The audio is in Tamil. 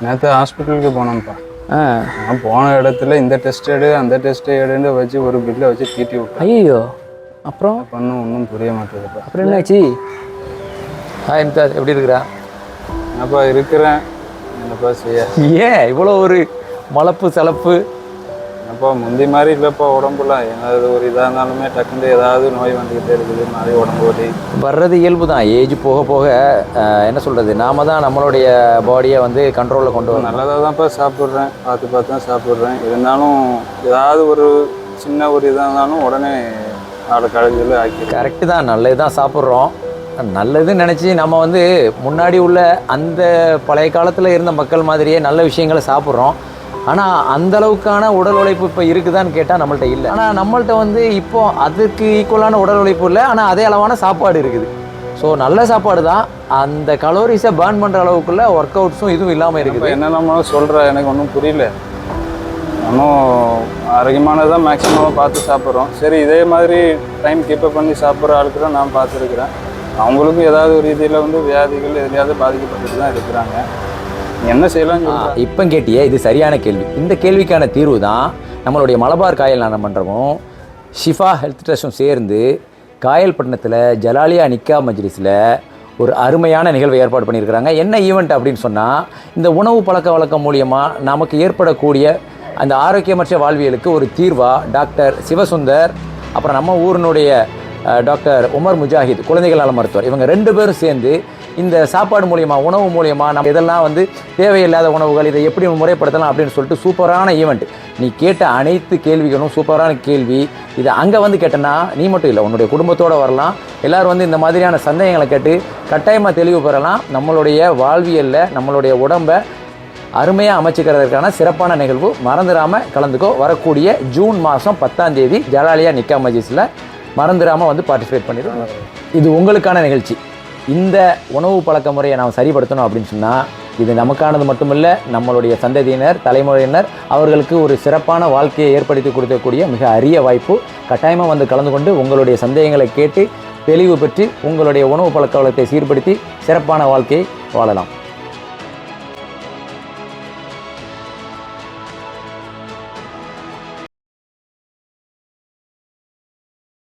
நேற்று ஹாஸ்பிட்டலுக்கு போனோம்ப்பா ஆ. நான் போன இடத்துல இந்த டெஸ்ட் எடு அந்த டெஸ்ட் எடுன்னு வச்சு ஒரு பில்லை வச்சு தீட்டி விட்டேன். ஐயோ அப்புறம்? பண்ணும் ஒன்றும் புரிய மாட்டேதுப்பா. அப்புறம் என்னாச்சு? ஹாய் இம்தாஸ் எப்படி இருக்கிறா? என்னப்பா இருக்கிறேன். என்னப்பா செய்ய? ஏன் இவ்வளோ ஒரு மலப்பு சலப்பு? என்னப்பா முந்தி மாதிரி இல்லைப்பா உடம்புல. ஏதாவது ஒரு இதாக இருந்தாலுமே டக்குன்னு ஏதாவது நோய் வந்துக்கிட்டே இருக்குது. மாதிரி உடம்பு வலி. வர்றது இயல்பு தான். ஏஜ் போக போக என்ன சொல்கிறது நாம தான் நம்மளுடைய பாடியை வந்து கண்ட்ரோலில் கொண்டு வரணும். நல்லதாக தான்ப்பா சாப்பிட்றேன். பார்த்து பார்த்து தான் சாப்பிட்றேன். இருந்தாலும் ஏதாவது ஒரு சின்ன ஒரு இதாக இருந்தாலும் உடனே ஆட கழுதியில் ஆக்கி கரெக்டு தான். நல்லது தான் சாப்பிட்றோம். நல்லதுன்னு நினச்சி நம்ம வந்து முன்னாடி உள்ள அந்த பழைய காலத்தில் இருந்த மக்கள் மாதிரியே நல்ல விஷயங்களை சாப்பிட்றோம். ஆனால் அந்த அளவுக்கான உடல் உழைப்பு இப்போ இருக்குதான்னு கேட்டால் நம்மள்ட்ட இல்லை. ஆனால் நம்மள்ட்ட வந்து இப்போ அதுக்கு ஈக்குவலான உடல் உழைப்பு இல்லை ஆனால் அதே அளவான சாப்பாடு இருக்குது. ஸோ நல்ல சாப்பாடு தான் அந்த கலோரிஸை பேர்ன் பண்ணுற அளவுக்குள்ள ஒர்க் அவுட்ஸும் இதுவும் இல்லாமல் இருக்குது. என்னென்னமோ சொல்கிற எனக்கு ஒன்றும் புரியல. நானும் ஆரோக்கியமானதாக மேக்ஸிமம் பார்த்து சாப்பிட்றோம். சரி இதே மாதிரி டைம் கீப்பப் பண்ணி சாப்பிட்ற ஆளுக்கு தான் நான் பார்த்துருக்குறேன். அவங்களுக்கும் ஏதாவது ஒரு ரீதியில் வந்து வியாதிகள் எதுலையாவது பாதிக்கப்பட்டு தான் இருக்கிறாங்க. என்ன சொல்கிறேன் இப்போ கேட்டியே இது சரியான கேள்வி. இந்த கேள்விக்கான தீர்வு தான் நம்மளுடைய மலபார் காயல் நாணம் மன்றமும் ஷிஃபா ஹெல்த் ட்ரஸ்டும் சேர்ந்து காயல்பட்டினத்தில் ஜலாலியா நிக்கா மஜ்லிஸில் ஒரு அருமையான நிகழ்வை ஏற்பாடு பண்ணியிருக்கிறாங்க. என்ன ஈவெண்ட் அப்படின்னு சொன்னால் இந்த உணவு பழக்க வழக்கம் மூலியமாக நமக்கு ஏற்படக்கூடிய அந்த ஆரோக்கியமற்ற வாழ்வியலுக்கு ஒரு தீர்வாக டாக்டர் சிவசுந்தர் அப்புறம் நம்ம ஊரினுடைய டாக்டர் உமர் முஜாஹித் குழந்தைகள் நல மருத்துவர். இவங்க ரெண்டு பேரும் சேர்ந்து இந்த சாப்பாடு மூலியமா உணவு மூலியமா நம்ம இதெல்லாம் வந்து தேவையில்லாத உணவுகள் இதை எப்படி முறைப்படுத்தலாம் அப்படின்னு சொல்லிட்டு சூப்பரான ஈவெண்ட் நீ கேட்ட அனைத்து கேள்விகளும் சூப்பரான கேள்வி. இதை அங்கே வந்து கேட்டனா நீ மட்டும் இல்லை உன்னுடைய குடும்பத்தோடு வரலாம். எல்லோரும் வந்து இந்த மாதிரியான சந்தேகங்களை கேட்டு கட்டாயமாக தெளிவு பெறலாம். நம்மளுடைய வாழ்வியலில் நம்மளுடைய உடம்பை அருமையாக அமைச்சுக்கிறதுக்கான சிறப்பான நிகழ்வு. மறந்துடாமல் கலந்துக்கோ. வரக்கூடிய ஜூன் மாதம் பத்தாம் தேதி ஜலாலியா நிக்கா மஜிஸில் மறந்துடாமல் வந்து பார்ட்டிசிபேட் பண்ணிடுவோம் இது உங்களுக்கான நிகழ்ச்சி. இந்த உணவு பழக்க முறையை நாம் சரிப்படுத்தணும் அப்படின்னு சொன்னால் இது நமக்கானது மட்டுமல்ல நம்மளுடைய சந்ததியினர் தலைமுறையினர் அவர்களுக்கு ஒரு சிறப்பான வாழ்க்கையை ஏற்படுத்தி கொடுக்கக்கூடிய மிக அரிய வாய்ப்பு. கட்டாயமாக வந்து கலந்து கொண்டு உங்களுடைய சந்தேகங்களை கேட்டு தெளிவு பெற்று உங்களுடைய உணவு பழக்க வளத்தை சீர்படுத்தி சிறப்பான வாழ்க்கையை வாழலாம்.